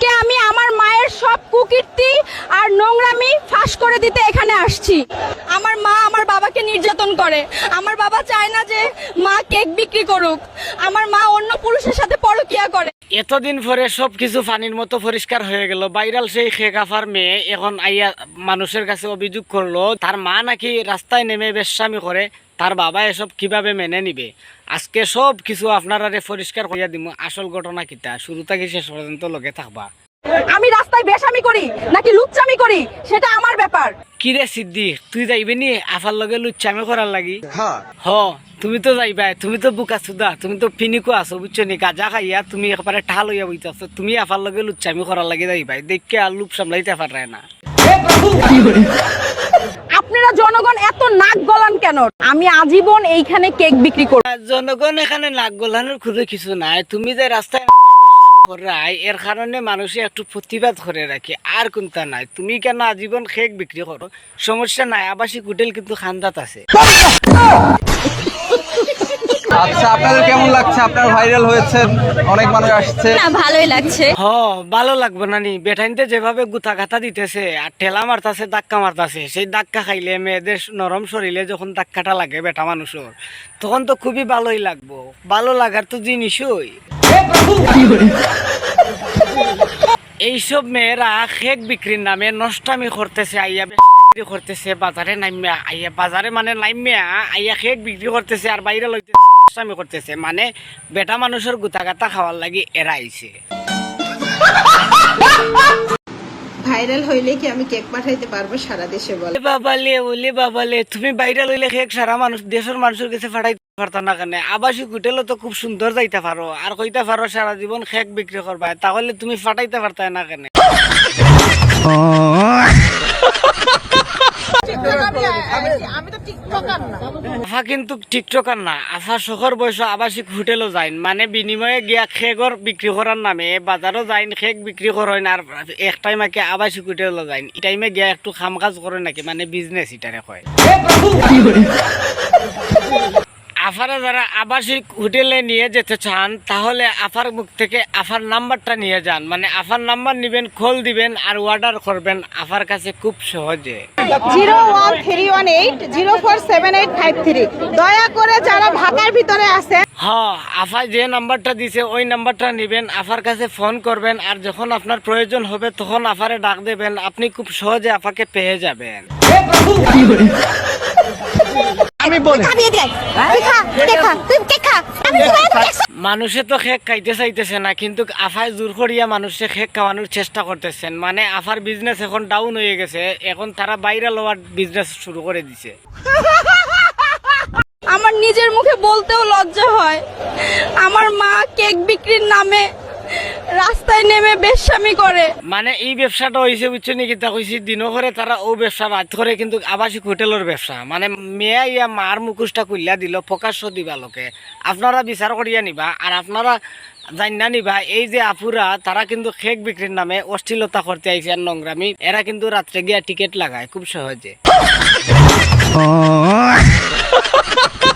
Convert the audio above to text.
আজকে আমি আমার মায়ের সব কুকীর্তি আর নোংরামি ফাঁস করে দিতে এখানে আসছি। আমার মা আমার বাবাকে নির্যাতন করে। আমার বাবা চায় না যে মা কেক বিক্রি করুক। আমার মা অন্য পুরুষের সাথে পরকিয়া করে। এতদিন পরে সব কিছু পানির মতো পরিষ্কার হয়ে গেল। বাইরাল সেই শেখাফার মেয়ে এখন আইয়া মানুষের কাছে অভিযোগ করল, তার মা নাকি রাস্তায় নেমে বেশামি করে, তার বাবা এসব কীভাবে মেনে নিবে? আজকে সব কিছু আপনারা পরিষ্কার করিয়া দিব আসল ঘটনা কিতা? শুরু থেকে শেষ পর্যন্ত লগে থাকবা। আমি রাস্তায় বেশামি করি নাকি লুচ্চামি করি? সেটা আমার ব্যাপার। কিরে সিদ্ধি তুই যাইবে নি? আফার লগে লুচ্চামি করার লাগি। হ তুমি তো যাইবা তুমি তো বুকা সুদা তুমি তো পিনিকো আছো বুঝছ নি? গাজা খাইয়া তুমি একবারে ঠাল হইয়া বইতাছো তুমি আফার লগে লুচ্চামি করার লাগি যাইবা। দেখকে আর লুপ সামলাইতে পারে না। আপনারা জনগণ এত নাক গলান কেন? আমি আজীবন এইখানে কেক বিক্রি করব জনগণ এখানে নাক গলানোর খুবই কিছু নাই। তুমি যে রাস্তায় করাই এর কারণে মানুষে একটু প্রতিবাদ করে রাখে। আর কোনটা নাই? তুমি কেন আজীবন খেক বিক্রি করো? সমস্যা নাই, আবাসিক হোটেল কিন্তু খান্দাত আছে। আচ্ছা আপনাদের কেমন লাগছে? আপনার ভাইরাল হয়েছেন অনেক মানুষ আসছে। না ভালোই লাগছে। হ ভালো লাগবে না নি বেটাইনতে যেভাবে গুতা গাথা দিতেছে আর ঠেলা মারতাছে ধাক্কা মারতাছে সেই ধাক্কা খাইলে মেয়েদের নরম শরীরে যখন ধাক্কাটা লাগে বেটা মানুষের তখন তো খুবই ভালোই লাগবো। ভালো লাগার তো জিনিসই। এইসব মেয়েরা খেক বিক্রির নামে নষ্টামি করতেছে আইয়া বিক্রি করতেছে বাজারে নামিয়া আইয়া বাজারে মানে নামিয়া আইয়া খেক বিক্রি করতেছে আর বাইরে লইতে নষ্টামি করতেছে মানে বেটা মানুষের গুতা গাতা খাওয়ার লাগি এরা আইছে ভাইরাল হইলে কি আমি কেক পাঠাইতে পারব সারা দেশে বল? বাবালে ওলে বাবালে তুমি বাইরে লইলে খেক সারা মানুষ দেশের মানুষের কাছে পারতা না কেন? আবাসিক হোটেলও তো খুব সুন্দর যাইতে পারো। আর কইতে পারো সারা জীবন খেক বিক্রি করবা তাহলে তুমি ফাটাইতে পারতা না কেন? আফা কিন্তু টিকটকার না। আফা শহর বয়স আবাসিক হোটেলও যাইন। মানে বিনিময়ে গিয়া খেগর বিক্রি করার নামে বাজারও যাইন খেক বিক্রি করেন আর এক টাইম আগে আবাসিক হোটেলও যাইন। এই টাইমে গিয়া একটু খাম কাজ করে নাকি? মানে বিজনেস এটারে কয়। আফারা যারা আবাসিক হোটেলে নিয়ে যেতে চান তাহলে আফার মুখ থেকে আফার নাম্বারটা নিয়ে যান। মানে আফার নাম্বার নিবেন খোল দিবেন আর অর্ডার করবেন আফার কাছে খুব সহজে। Zero one three one eight zero four seven eight five three. দয়া করে যারা ঢাকার ভিতরে আছে হ্যাঁ আফা যে নাম্বারটা দিছে ওই নাম্বারটা নেবেন আফার কাছে ফোন করবেন আর যখন আপনার প্রয়োজন হবে তখন আফারে ডাক দেবেন আপনি খুব সহজে আফাকে পেয়ে যাবেন। মানুষে তো খেক খাইতে চাইতেছে না কিন্তু আফায় জোর করিয়া মানুষে খেক খাওয়ানোর চেষ্টা করতেছেন। মানে আফার বিজনেস এখন ডাউন হয়ে গেছে এখন তারা বাইরে লওয়ার বিজনেস শুরু করে দিছে। আমার নিজের মুখে বলতেও লজ্জা হয়। আমার মা কেক বিক্রির নামে রাস্তায় নেমে বেশ্যামি করে। মানে এই ব্যবসাটা হয়েছে বুঝছ নাকি তা কইছি দিনও করে তারা ও ব্যবসা রাত করে কিন্তু আবাসিক হোটেলের ব্যবসা। মানে মেয়া ইয়া মার মুখোশটা খুললা দিল প্রকাশ্য দিবা লোকে। আপনারা বিচার করিয়া নিবা আর আপনারা জান্না নিবা এই যে আপুরা তারা কিন্তু খেক বিক্রির নামে অশ্লীলতা করতে আইছে আর নোংরামি এরা কিন্তু রাত্রে গিয়া টিকিট লাগায় খুব সহজে।